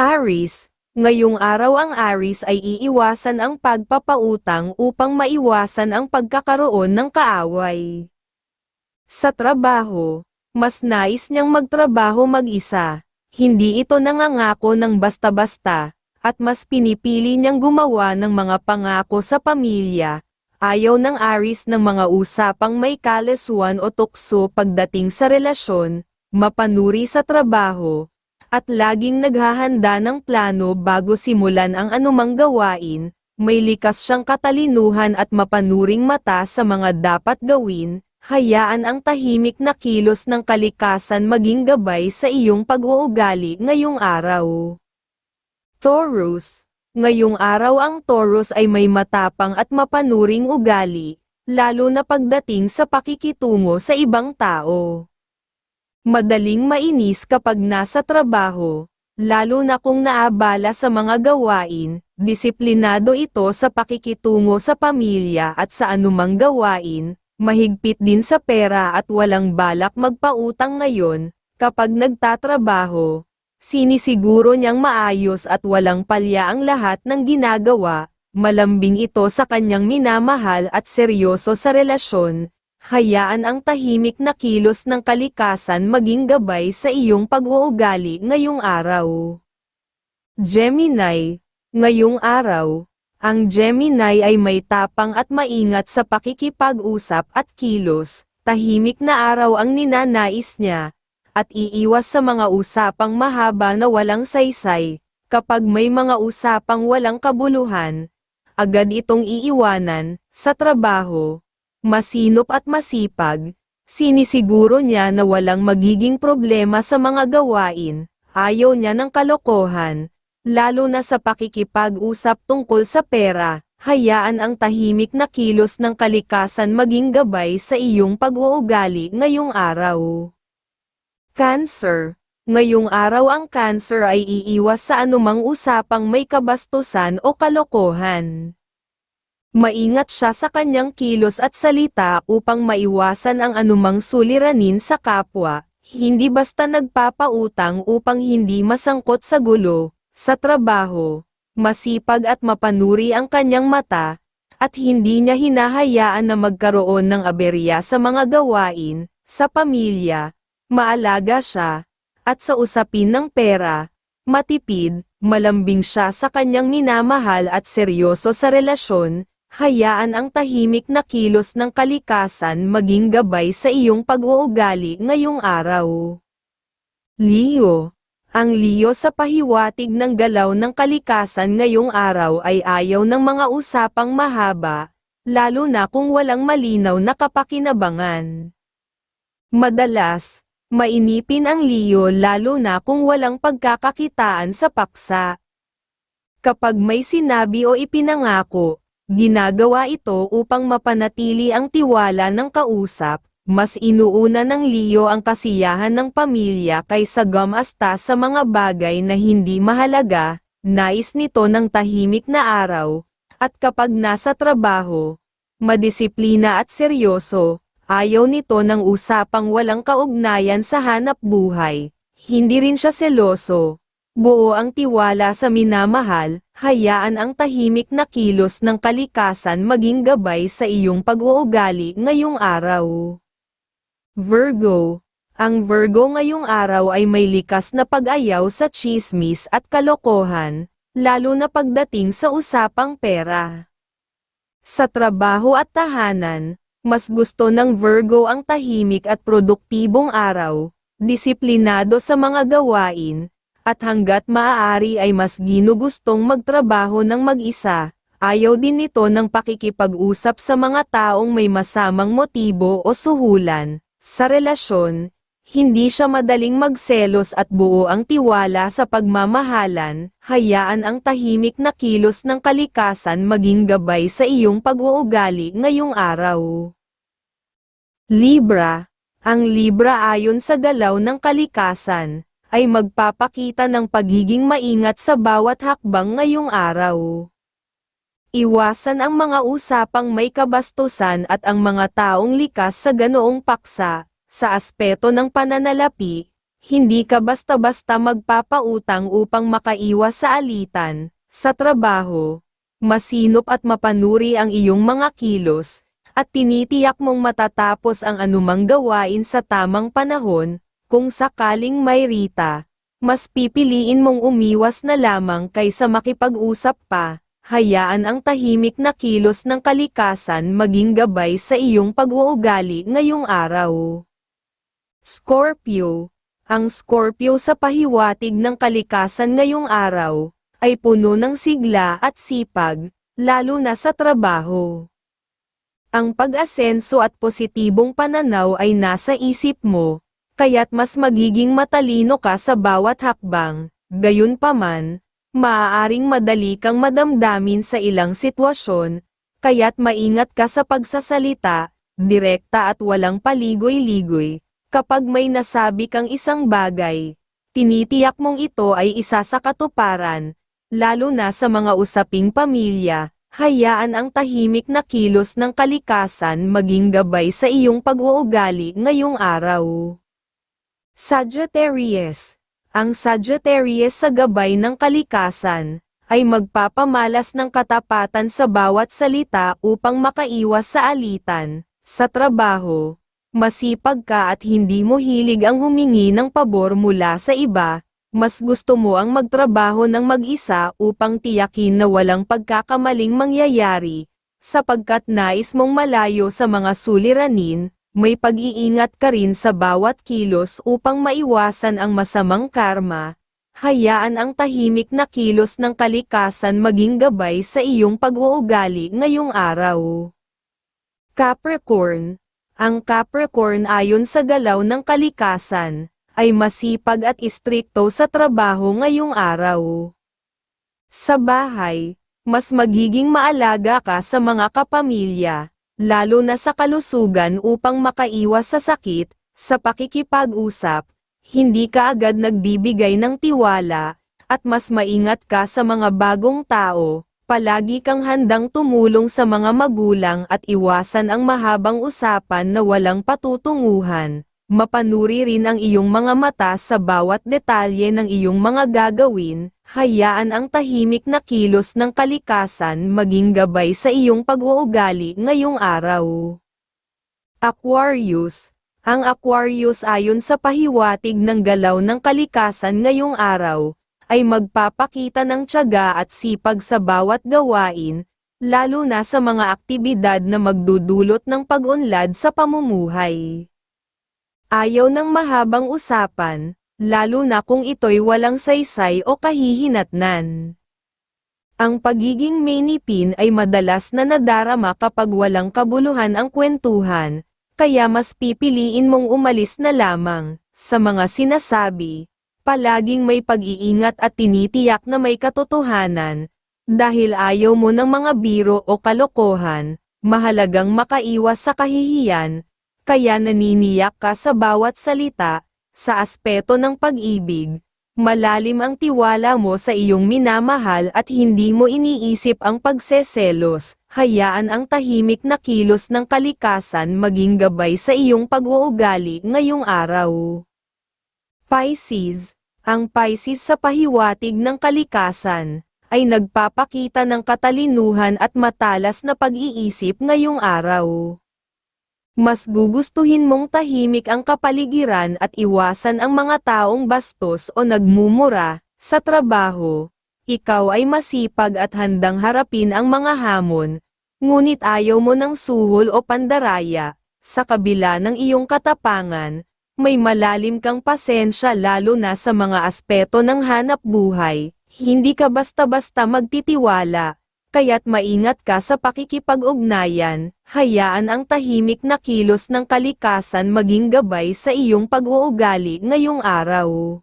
Aris, ngayong araw ang Aris ay iiwasan ang pagpapautang upang maiwasan ang pagkakaroon ng kaaway. Sa trabaho, mas nais niyang magtrabaho mag-isa, hindi ito nangangako ng basta-basta, at mas pinipili niyang gumawa ng mga pangako sa pamilya, ayaw ng Aris ng mga usapang may kalaswan o tukso pagdating sa relasyon, mapanuri sa trabaho, at laging naghahanda ng plano bago simulan ang anumang gawain, may likas siyang katalinuhan at mapanuring mata sa mga dapat gawin, hayaan ang tahimik na kilos ng kalikasan maging gabay sa iyong pag-uugali ngayong araw. Taurus Ngayong araw ang Taurus ay may matapang at mapanuring ugali, lalo na pagdating sa pakikitungo sa ibang tao. Madaling mainis kapag nasa trabaho, lalo na kung naabala sa mga gawain, disiplinado ito sa pakikitungo sa pamilya at sa anumang gawain, mahigpit din sa pera at walang balak magpautang ngayon, kapag nagtatrabaho, sinisiguro niyang maayos at walang palya ang lahat ng ginagawa, malambing ito sa kanyang minamahal at seryoso sa relasyon, hayaan ang tahimik na kilos ng kalikasan maging gabay sa iyong pag-uugali ngayong araw. Gemini, ngayong araw, ang Gemini ay may tapang at maingat sa pakikipag-usap at kilos, tahimik na araw ang ninanais niya, at iiwas sa mga usapang mahaba na walang saysay, kapag may mga usapang walang kabuluhan, agad itong iiwanan, sa trabaho, masinop at masipag, sinisiguro niya na walang magiging problema sa mga gawain, ayaw niya ng kalokohan, lalo na sa pakikipag-usap tungkol sa pera, hayaan ang tahimik na kilos ng kalikasan maging gabay sa iyong pag-uugali ngayong araw. Cancer. Ngayong araw ang Cancer ay iiwas sa anumang usapang may kabastusan o kalokohan. Maingat siya sa kanyang kilos at salita upang maiwasan ang anumang suliranin sa kapwa, hindi basta nagpapautang upang hindi masangkot sa gulo, sa trabaho, masipag at mapanuri ang kanyang mata, at hindi niya hinahayaan na magkaroon ng aberya sa mga gawain, sa pamilya, maalaga siya, at sa usapin ng pera, matipid, malambing siya sa kanyang minamahal at seryoso sa relasyon, hayaan ang tahimik na kilos ng kalikasan maging gabay sa iyong pag-uugali ngayong araw. Leo Ang Leo sa pahiwatig ng galaw ng kalikasan ngayong araw ay ayaw ng mga usapang mahaba, lalo na kung walang malinaw na kapakinabangan. Madalas, Mainipin ang Leo lalo na kung walang pagkakakitaan sa paksa. Kapag may sinabi o ipinangako, ginagawa ito upang mapanatili ang tiwala ng kausap, mas inuuna ng Leo ang kasiyahan ng pamilya kaysa gamasta sa mga bagay na hindi mahalaga, nais nito ng tahimik na araw, at kapag nasa trabaho, madisiplina at seryoso, Ayaw nito ng usapang walang kaugnayan sa hanap buhay. Hindi rin siya seloso. Buo ang tiwala sa minamahal, hayaan ang tahimik na kilos ng kalikasan maging gabay sa iyong pag-uugali ngayong araw. Virgo Ang Virgo ngayong araw ay may likas na pag-ayaw sa chismis at kalokohan, lalo na pagdating sa usapang pera. Sa trabaho at tahanan, mas gusto ng Virgo ang tahimik at produktibong araw, disiplinado sa mga gawain, at hanggat maaari ay mas ginugustong magtrabaho ng mag-isa, ayaw din nito ng pakikipag-usap sa mga taong may masamang motibo o suhulan. Sa relasyon, hindi siya madaling magselos at buo ang tiwala sa pagmamahalan, hayaan ang tahimik na kilos ng kalikasan maging gabay sa iyong pag-uugali ngayong araw. Libra Ang Libra ayon sa galaw ng kalikasan, ay magpapakita ng pagiging maingat sa bawat hakbang ngayong araw. Iwasan ang mga usapang may kabastusan at ang mga taong likas sa ganoong paksa, sa aspeto ng pananalapi, Hindi ka basta-basta magpapautang upang makaiwas sa alitan, sa trabaho. Masinop at mapanuri ang iyong mga kilos, at tinitiyak mong matatapos ang anumang gawain sa tamang panahon, kung sakaling may rita. Mas pipiliin mong umiwas na lamang kaysa makipag-usap pa, hayaan ang tahimik na kilos ng kalikasan maging gabay sa iyong pag-uugali ngayong araw. Scorpio Ang Scorpio sa pahiwatig ng kalikasan ngayong araw, ay puno ng sigla at sipag, lalo na sa trabaho. Ang pag-asenso at positibong pananaw ay nasa isip mo, kaya't mas magiging matalino ka sa bawat hakbang, gayunpaman, maaaring madali kang madamdamin sa ilang sitwasyon, kaya't maingat ka sa pagsasalita, direkta at walang paligoy-ligoy, kapag may nasabi kang isang bagay, tinitiyak mong ito ay isa sa katuparan, lalo na sa mga usaping pamilya, hayaan ang tahimik na kilos ng kalikasan maging gabay sa iyong pag-uugali ngayong araw. Sagittarius. Ang Sagittarius sa gabay ng kalikasan, ay magpapamalas ng katapatan sa bawat salita upang makaiwas sa alitan, sa trabaho, masipag ka at hindi mo hilig ang humingi ng pabor mula sa iba, mas gusto mo ang magtrabaho ng mag-isa upang tiyakin na walang pagkakamaling mangyayari, sapagkat nais mong malayo sa mga suliranin, may pag-iingat ka rin sa bawat kilos upang maiwasan ang masamang karma. Hayaan ang tahimik na kilos ng kalikasan maging gabay sa iyong pag-uugali ngayong araw. Capricorn Ang Capricorn ayon sa galaw ng kalikasan, ay masipag at istrikto sa trabaho ngayong araw. Sa bahay, mas magiging maalaga ka sa mga kapamilya, lalo na sa kalusugan upang makaiwas sa sakit, sa pakikipag-usap, hindi ka agad nagbibigay ng tiwala, at mas maingat ka sa mga bagong tao, palagi kang handang tumulong sa mga magulang at iwasan ang mahabang usapan na walang patutunguhan mapanuri rin ang iyong mga mata sa bawat detalye ng iyong mga gagawin, hayaan ang tahimik na kilos ng kalikasan maging gabay sa iyong pag-uugali ngayong araw. Aquarius Ang Aquarius ayon sa pahiwatig ng galaw ng kalikasan ngayong araw, ay magpapakita ng tiyaga at sipag sa bawat gawain, lalo na sa mga aktibidad na magdudulot ng pag-unlad sa pamumuhay. Ayaw ng mahabang usapan, lalo na kung ito'y walang saysay o kahihinatnan. Ang pagiging mainipin ay madalas na nadarama kapag walang kabuluhan ang kwentuhan, kaya mas pipiliin mong umalis na lamang, sa mga sinasabi, palaging may pag-iingat at tinitiyak na may katotohanan, dahil ayaw mo ng mga biro o kalokohan, mahalagang makaiwas sa kahihiyan, kaya naniniyak ka sa bawat salita, sa aspeto ng pag-ibig, malalim ang tiwala mo sa iyong minamahal at hindi mo iniisip ang pagseselos, hayaan ang tahimik na kilos ng kalikasan maging gabay sa iyong pag-uugali ngayong araw. Pisces Ang Pisces sa pahiwatig ng kalikasan, ay nagpapakita ng katalinuhan at matalas na pag-iisip ngayong araw. Mas gugustuhin mong tahimik ang kapaligiran at iwasan ang mga taong bastos o nagmumura, sa trabaho. Ikaw ay masipag at handang harapin ang mga hamon, ngunit ayaw mo ng suhol o pandaraya, sa kabila ng iyong katapangan, may malalim kang pasensya lalo na sa mga aspeto ng hanap buhay, hindi ka basta-basta magtitiwala, kaya't maingat ka sa pakikipag-ugnayan, hayaan ang tahimik na kilos ng kalikasan maging gabay sa iyong pag-uugali ngayong araw.